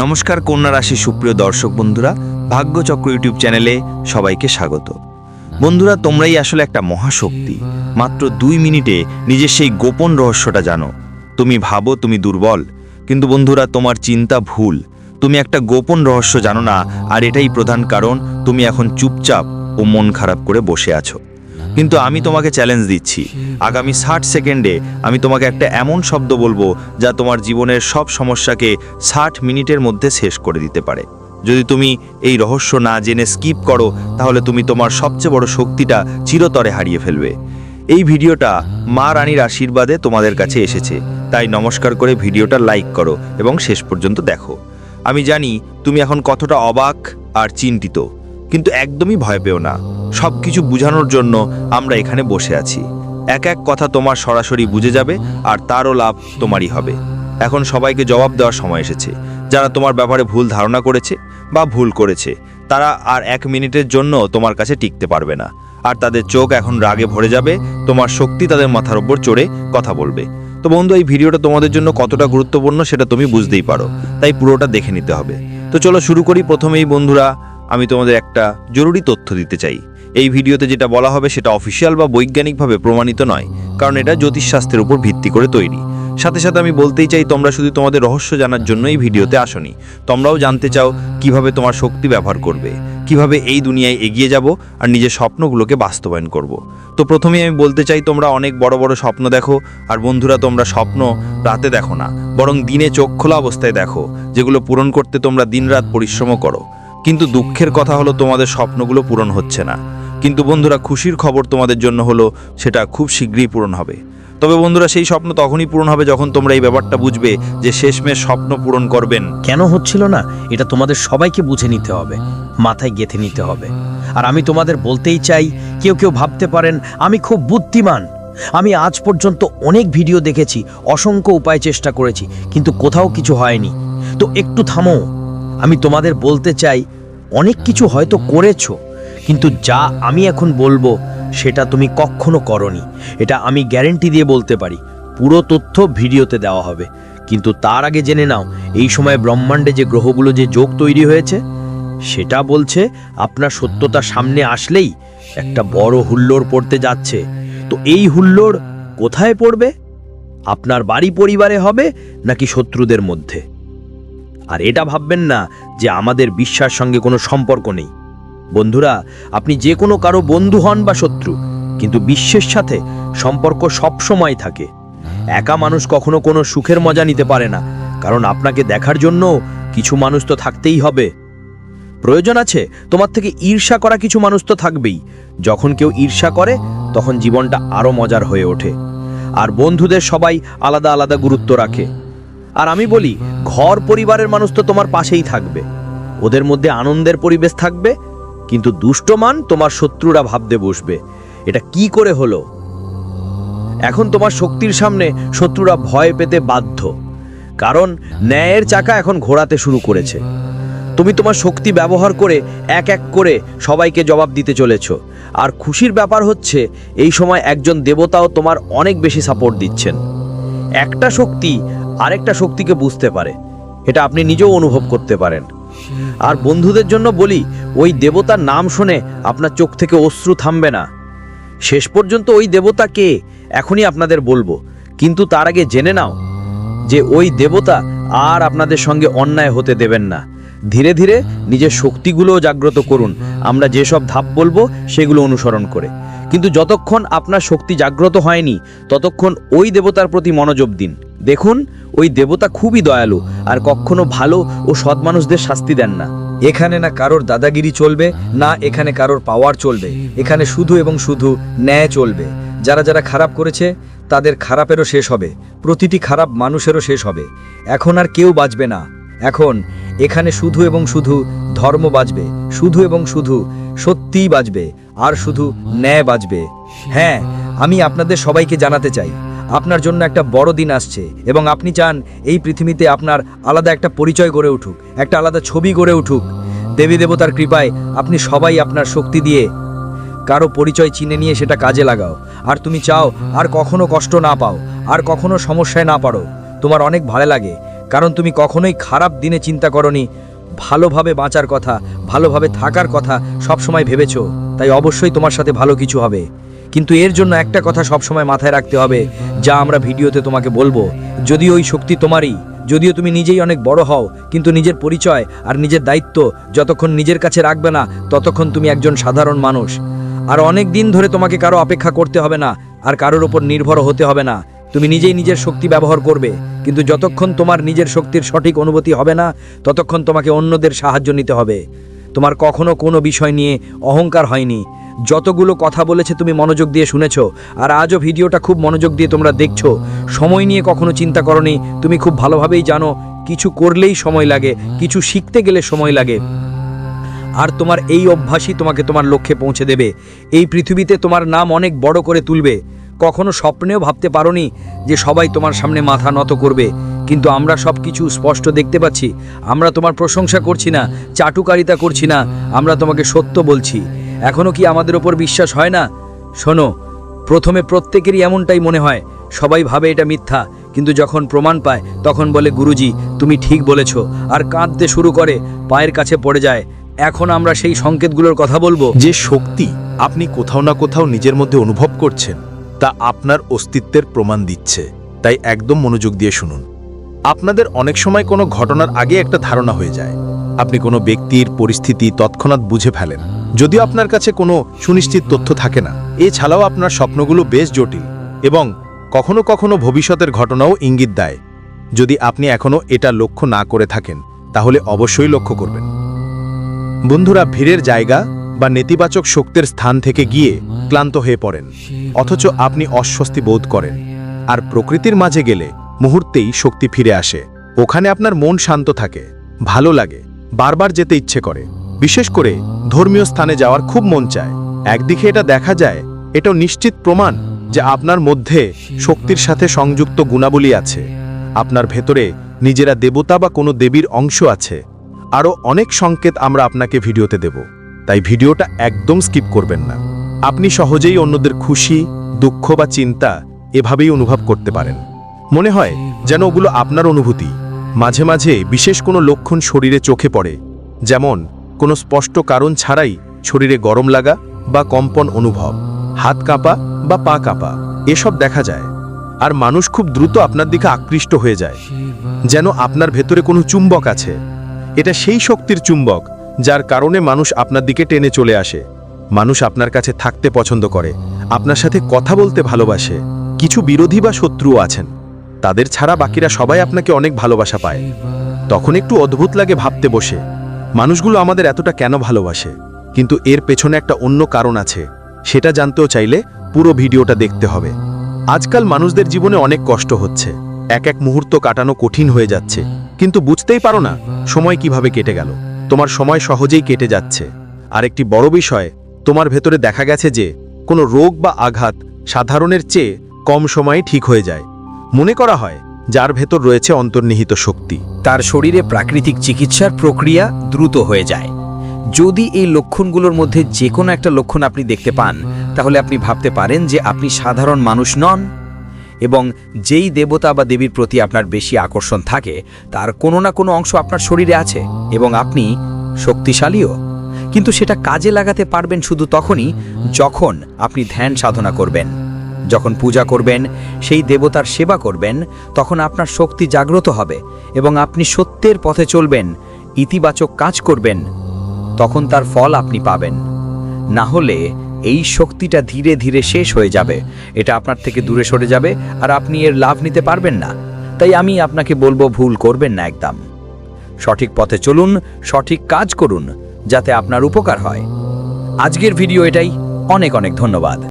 নমস্কার কন্যা রাশি সুপ্রিয় দর্শক বন্ধুরা, ভাগ্যচক্র ইউটিউব চ্যানেলে সবাইকে স্বাগত। বন্ধুরা, তোমরাই আসলে একটা মহাশক্তি। মাত্র দুই মিনিটে নিজের সেই গোপন রহস্যটা জানো। তুমি ভাবো তুমি দুর্বল, কিন্তু বন্ধুরা, তোমার চিন্তা ভুল। তুমি একটা গোপন রহস্য জানো না, আর এটাই প্রধান কারণ, তুমি এখন চুপচাপ ও মন খারাপ করে বসে আছো। কিন্তু আমি তোমাকে চ্যালেঞ্জ দিচ্ছি। আগামী ষাট সেকেন্ডে আমি তোমাকে একটা এমন শব্দ বলব যা তোমার জীবনের সব সমস্যাকে ষাট মিনিটের মধ্যে শেষ করে দিতে পারে। যদি তুমি এই রহস্য না জেনে স্কিপ করো, তাহলে তুমি তোমার সবচেয়ে বড় শক্তিটা চিরতরে হারিয়ে ফেলবে। এই ভিডিওটা মা রানীর আশীর্বাদে তোমাদের কাছে এসেছে। তাই নমস্কার করে ভিডিওটা লাইক করো এবং শেষ পর্যন্ত দেখো। আমি জানি তুমি এখন কতটা অবাক আর চিন্তিত। কিন্তু একদমই ভয় পেও না। সব কিছু বোঝানোর জন্য আমরা এখানে বসে আছি। এক এক কথা তোমার সরাসরি বুঝে যাবে আর তারও লাভ তোমারই হবে। এখন সবাইকে জবাব দেওয়ার সময় এসেছে। যারা তোমার ব্যাপারে ভুল ধারণা করেছে বা ভুল করেছে, তারা আর এক মিনিটের জন্য তোমার কাছে টিকতে পারবে না। আর তাদের চোখ এখন রাগে ভরে যাবে, তোমার শক্তি তাদের মাথার উপর চড়ে কথা বলবে। তো বন্ধু, এই ভিডিওটা তোমাদের জন্য কতটা গুরুত্বপূর্ণ সেটা তুমি বুঝতেই পারো। তাই পুরোটা দেখে নিতে হবে। তো চলো শুরু করি প্রথমেই, বন্ধুরা। আমি তোমাদের একটা জরুরি তথ্য দিতে চাই। এই ভিডিওতে যেটা বলা হবে সেটা অফিসিয়াল বা বৈজ্ঞানিকভাবে প্রমাণিত নয়, কারণ এটা জ্যোতিষশাস্ত্রের উপর ভিত্তি করে তৈরি। সাথে সাথে আমি বলতেই চাই, তোমরা শুধু তোমাদের রহস্য জানার জন্য এই ভিডিওতে আসনি। তোমরাও জানতে চাও কীভাবে তোমার শক্তি ব্যবহার করবে, কীভাবে এই দুনিয়ায় এগিয়ে যাব আর নিজের স্বপ্নগুলোকে বাস্তবায়ন করব। তো প্রথমেই আমি বলতে চাই, তোমরা অনেক বড় বড় স্বপ্ন দেখো, আর বন্ধুরা তোমরা স্বপ্ন রাতে দেখো না, বরং দিনে চোখ খোলা অবস্থায় দেখো, যেগুলো পূরণ করতে তোমরা দিনরাত পরিশ্রমও করো। কিন্তু দুঃখের কথা হলো তোমাদের স্বপ্নগুলো পূরণ হচ্ছে না। কিন্তু বন্ধুরা, খুশির খবর তোমাদের জন্য হলো, সেটা খুব শীঘ্রই পূরণ হবে। তবে বন্ধুরা, সেই স্বপ্ন তখনই পূরণ হবে যখন তোমরা এই ব্যাপারটা বুঝবে যে শেষমেশ স্বপ্ন পূরণ করবেন। কেন হচ্ছিল না? এটা তোমাদের সবাইকে বুঝে নিতে হবে, মাথায় গেঁথে নিতে হবে। আর আমি তোমাদের বলতেই চাই, কেউ কেউ ভাবতে পারেন, আমি খুব বুদ্ধিমান। আমি আজ পর্যন্ত অনেক ভিডিও দেখেছি, অসংখ্য উপায় চেষ্টা করেছি, কিন্তু কোথাও কিছু হয়নি। তো একটু থামো। আমি তোমাদের বলতে চাই, অনেক কিছু হয়তো করেছ, কিন্তু যা আমি এখন বলব, সেটা তুমি কখনো করনি। এটা আমি গ্যারেন্টি দিয়ে বলতে পারি, পুরো তথ্য ভিডিওতে দেওয়া হবে। কিন্তু তার আগে জেনে নাও, এই সময় ব্রহ্মাণ্ডে যে গ্রহগুলো যে যোগ তৈরি হয়েছে, সেটা বলছে আপনার সত্যতা সামনে আসলেই একটা বড় হুল্লোড় পড়তে যাচ্ছে। তো এই হুল্লোড় কোথায় পড়বে? আপনার বাড়ি পরিবারে হবে নাকি শত্রুদের মধ্যে? আর এটা ভাববেন না যে আমাদের বিশ্বাস সঙ্গে কোনো সম্পর্ক নেই। বন্ধুরা, আপনি যে কোনো কারও বন্ধু হন বা শত্রু, কিন্তু বিশ্বের সাথে সম্পর্ক সব সময় থাকে। একা মানুষ কখনো কোনো সুখের মজা নিতে পারে না, কারণ আপনাকে দেখার জন্য কিছু মানুষ তো থাকতেই হবে। প্রয়োজন আছে, তোমার থেকে ঈর্ষা করা কিছু মানুষ তো থাকবেই। যখন কেউ ঈর্ষা করে, তখন জীবনটা আরও মজার হয়ে ওঠে। আর বন্ধুদের সবাই আলাদা আলাদা গুরুত্ব রাখে। আর আমি বলি, ঘর পরিবারের মানুষ তো তোমার পাশেই থাকবে। ওদের মধ্যে আনন্দের পরিবেশ থাকবে, কিন্তু দুষ্টমান তোমার শত্রুরা ভাবতে বসবে। এটা কি করে হলো? এখন তোমার শক্তির সামনে শত্রুরা ভয় পেতে বাধ্য। কারণ ন্যায়ের চাকা এখন ঘোরাতে শুরু করেছে। তুমি তোমার শক্তি ব্যবহার করে এক এক করে সবাইকে জবাব দিতে চলেছ। আর খুশির ব্যাপার হচ্ছে, এই সময় একজন দেবতাও তোমার অনেক বেশি সাপোর্ট দিচ্ছেন। একটা শক্তি আরেকটা শক্তিকে বুঝতে পারে। এটা আপনি নিজেও অনুভব করতে পারেন। আর বন্ধুদের জন্য বলি, ওই দেবতার নাম শুনে আপনার চোখ থেকে অশ্রু থামবে না। শেষ পর্যন্ত ওই দেবতা কে এখনই আপনাদের বলব, কিন্তু তার আগে জেনে নাও যে ওই দেবতা আর আপনাদের সঙ্গে অন্যায় হতে দেবেন না। ধীরে ধীরে নিজের শক্তিগুলোও জাগ্রত করুন। আমরা যেসব ধাপ বলব, সেগুলো অনুসরণ করে। কিন্তু যতক্ষণ আপনার শক্তি জাগ্রত হয়নি, ততক্ষণ ওই দেবতার প্রতি মনোযোগ দিন। দেখুন, ওই দেবতা খুবই দয়ালু, আর কখনো ভালো ও সৎ মানুষদের শাস্তি দেন না। এখানে না কারোর দাদাগিরি চলবে, না এখানে কারোর পাওয়ার চলবে। এখানে শুধু এবং শুধু ন্যায় চলবে। যারা যারা খারাপ করেছে, তাদের খারাপেরও শেষ হবে। প্রতিটি খারাপ মানুষেরও শেষ হবে। এখন আর কেউ বাঁচবে না। এখন এখানে শুধু এবং শুধু ধর্ম বাঁচবে শুধু এবং শুধু সত্যিই বাঁচবে আর শুধু ন্যায় বাঁচবে হ্যাঁ আমি আপনাদের সবাইকে জানাতে চাই, আপনার জন্য একটা বড় দিন আসছে এবং আপনি চান এই পৃথিবীতে আপনার আলাদা একটা পরিচয় গড়ে উঠুক, একটা আলাদা ছবি গড়ে উঠুক। দেবী দেবতার কৃপায় আপনি সবাই আপনার শক্তি দিয়ে কারও পরিচয় চিনে নিয়ে সেটা কাজে লাগাও। আর তুমি চাও আর কখনো কষ্ট না পাও, আর কখনো সমস্যায় না পারো তোমার অনেক ভালো লাগে কারণ তুমি কখনোই খারাপ দিনে চিন্তা করনি। ভালোভাবে বাঁচার কথা, ভালোভাবে থাকার কথা সবসময় ভেবেছো, তাই অবশ্যই তোমার সাথে ভালো কিছু হবে। কিন্তু এর জন্য একটা কথা সবসময় মাথায় রাখতে হবে, যা আমরা ভিডিওতে তোমাকে বলব। যদিও ওই শক্তি তোমারই, যদিও তুমি নিজেই অনেক বড় হও, কিন্তু নিজের পরিচয় আর নিজের দায়িত্ব যতক্ষণ নিজের কাছে রাখবে না, ততক্ষণ তুমি একজন সাধারণ মানুষ। আর অনেক দিন ধরে তোমাকে কারও অপেক্ষা করতে হবে না, আর কারোর ওপর নির্ভর হতে হবে না। তুমি নিজেই নিজের শক্তি ব্যবহার করবে, কিন্তু যতক্ষণ তোমার নিজের শক্তির সঠিক অনুভূতি হবে না, ততক্ষণ তোমাকে অন্যদের সাহায্য নিতে হবে। তোমার কখনো কোনো বিষয় নিয়ে অহংকার হয়নি। যতগুলো কথা বলেছে তুমি মনোযোগ দিয়ে শুনেছ, আর আজও ভিডিওটা খুব মনোযোগ দিয়ে তোমরা দেখছ। সময় নিয়ে কখনো চিন্তা করনি, তুমি খুব ভালোভাবেই জানো, কিছু করলেই সময় লাগে, কিছু শিখতে গেলে সময় লাগে। আর তোমার এই অভ্যাসই তোমাকে তোমার লক্ষ্যে পৌঁছে দেবে। এই পৃথিবীতে তোমার নাম অনেক বড় করে তুলবে। কখনো স্বপ্নেও ভাবতে পারোনি যে সবাই তোমার সামনে মাথা নত করবে। কিন্তু আমরা সব কিছু স্পষ্ট দেখতে পাচ্ছি। আমরা তোমার প্রশংসা করছি না, চাটুকারিতা করছি না, আমরা তোমাকে সত্য বলছি। এখনও কি আমাদের ওপর বিশ্বাস হয় না? শোনো, প্রথমে প্রত্যেকেরই এমনটাই মনে হয়, সবাই ভাবে এটা মিথ্যা, কিন্তু যখন প্রমাণ পায়, তখন বলে, গুরুজি, তুমি ঠিক বলেছ। আর কাঁদতে শুরু করে, পায়ের কাছে পড়ে যায়। এখন আমরা সেই সংকেতগুলোর কথা বলব। যে শক্তি আপনি কোথাও না কোথাও নিজের মধ্যে অনুভব করছেন তা আপনার অস্তিত্বের প্রমাণ দিচ্ছে। তাই একদম মনোযোগ দিয়ে শুনুন। আপনাদের অনেক সময় কোনো ঘটনার আগে একটা ধারণা হয়ে যায়। আপনি কোনো ব্যক্তির পরিস্থিতি তৎক্ষণাৎ বুঝে ফেলেন। যদিও আপনার কাছে কোনো সুনিশ্চিত তথ্য থাকে না। এছাড়াও আপনার স্বপ্নগুলো বেশ জটিল এবং কখনো কখনো ভবিষ্যতের ঘটনাও ইঙ্গিত দেয়। যদি আপনি এখনও এটা লক্ষ্য না করে থাকেন, তাহলে অবশ্যই লক্ষ্য করবেন। বন্ধুরা, ভিড়ের জায়গা বা নেতিবাচক শক্তির স্থান থেকে গিয়ে ক্লান্ত হয়ে পড়েন। অথচ আপনি অস্বস্তি বোধ করেন। আর প্রকৃতির মাঝে গেলে মুহূর্তেই শক্তি ফিরে আসে। ওখানে আপনার মন শান্ত থাকে, ভালো লাগে, বারবার যেতে ইচ্ছে করে। বিশেষ করে ধর্মীয় স্থানে যাওয়ার খুব মন চায়। একদিকে এটা দেখা যায়, এটাও নিশ্চিত প্রমাণ যে আপনার মধ্যে শক্তির সাথে সংযুক্ত গুণাবলী আছে। আপনার ভেতরে নিজেরা দেবতা বা কোনো দেবীর অংশ আছে। আরও অনেক সংকেত আমরা আপনাকে ভিডিওতে দেব। তাই ভিডিওটা একদম স্কিপ করবেন না। আপনি সহজেই অন্যদের খুশি, দুঃখ বা চিন্তা এভাবেই অনুভব করতে পারেন। মনে হয় যেন ওগুলো আপনার অনুভূতি। মাঝে মাঝে বিশেষ কোনো লক্ষণ শরীরে চোখে পড়ে, যেমন কোনো স্পষ্ট কারণ ছাড়াই শরীরে গরম লাগা বা কম্পন অনুভব, হাত কাঁপা বা পা কাঁপা, এসব দেখা যায়। আর মানুষ খুব দ্রুত আপনার দিকে আকৃষ্ট হয়ে যায়, যেন আপনার ভেতরে কোনো চুম্বক আছে। এটা সেই শক্তির চুম্বক যার কারণে মানুষ আপনার দিকে টেনে চলে আসে। মানুষ আপনার কাছে থাকতে পছন্দ করে, আপনার সাথে কথা বলতে ভালোবাসে, কিছু বিরোধী বা শত্রুও আছেন। তাদের ছাড়া বাকিরা সবাই আপনাকে অনেক ভালোবাসা পায়। তখন একটু অদ্ভুত লাগে ভাবতে বসে, মানুষগুলো আমাদের এতটা কেন ভালোবাসে? কিন্তু এর পেছনে একটা অন্য কারণ আছে, সেটা জানতেও চাইলে পুরো ভিডিওটা দেখতে হবে। আজকাল মানুষদের জীবনে অনেক কষ্ট হচ্ছে, এক এক মুহূর্ত কাটানো কঠিন হয়ে যাচ্ছে, কিন্তু বুঝতেই পারো না, সময় কীভাবে কেটে গেল। তোমার সময় সহজেই কেটে যাচ্ছে। আর একটি বড় বিষয়, তোমার ভেতরে দেখা গেছে যে, কোনো রোগ বা আঘাত সাধারণের চেয়ে কম সময়ে ঠিক হয়ে যায়। মনে করা হয়, যার ভেতর রয়েছে অন্তর্নিহিত শক্তি। তার শরীরে প্রাকৃতিক চিকিৎসার প্রক্রিয়া দ্রুত হয়ে যায়। যদি এই লক্ষণগুলোর মধ্যে যে কোনো একটা লক্ষণ আপনি দেখতে পান, তাহলে আপনি ভাবতে পারেন যে আপনি সাধারণ মানুষ নন। এবং যেই দেবতা বা দেবীর প্রতি আপনার বেশি আকর্ষণ থাকে, তার কোনো না কোনো অংশ আপনার শরীরে আছে এবং আপনি শক্তিশালীও। কিন্তু সেটা কাজে লাগাতে পারবেন শুধু তখনই যখন আপনি ধ্যান সাধনা করবেন। যখন পূজা করবেন, সেই দেবতার সেবা করবেন, তখন আপনার শক্তি জাগ্রত হবে এবং আপনি সত্যের পথে চলবেন, ইতিবাচক কাজ করবেন, তখন তার ফল আপনি পাবেন। না হলে এই শক্তিটা ধীরে ধীরে শেষ হয়ে যাবে। এটা আপনার থেকে দূরে সরে যাবে আর আপনি এর লাভ নিতে পারবেন না। তাই আমি আপনাকে বলব ভুল করবেন না একদম। সঠিক পথে চলুন, সঠিক কাজ করুন, যাতে আপনার উপকার হয়। আজকের ভিডিও এটাই। অনেক অনেক ধন্যবাদ।